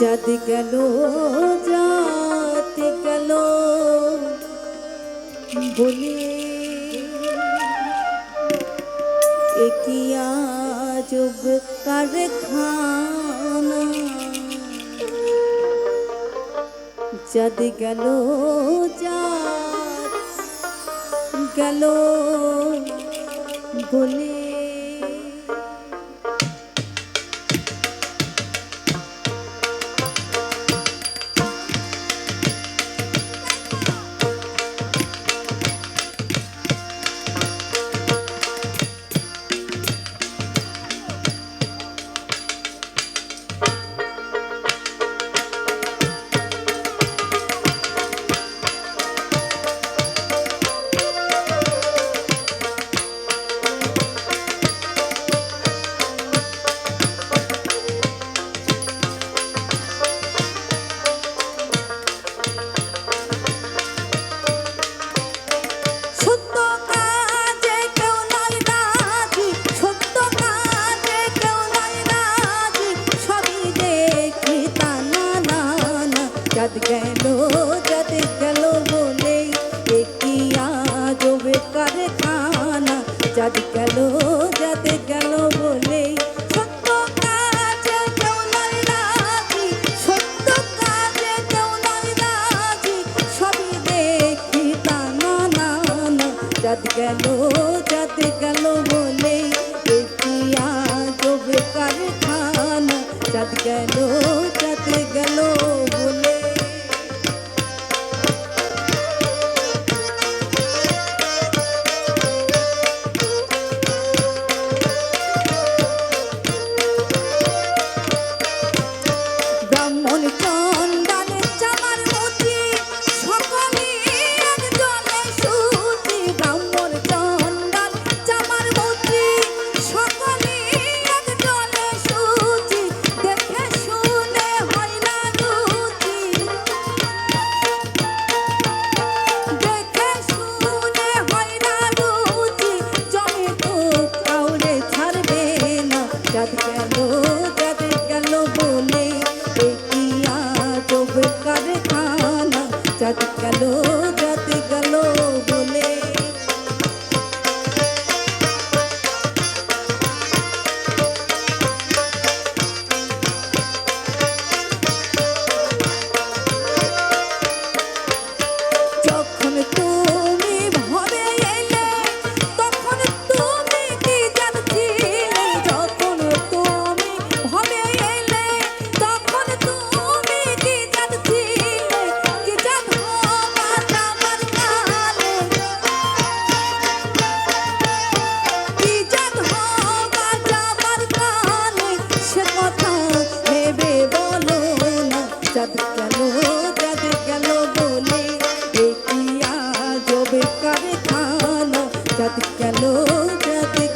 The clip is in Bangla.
যদি গেল যাত গেল। বলি একিয়া যোগ কারখানা? যদি গেল যা গেল। 我。যাতে গেল বলে একটি আজবে কারখানা যাতে গেল যাতে গেল বলে যাত গেল যাত গেল বলে একটি আজবে কারখানা যাত গেল রাত গেল। আলো যাতে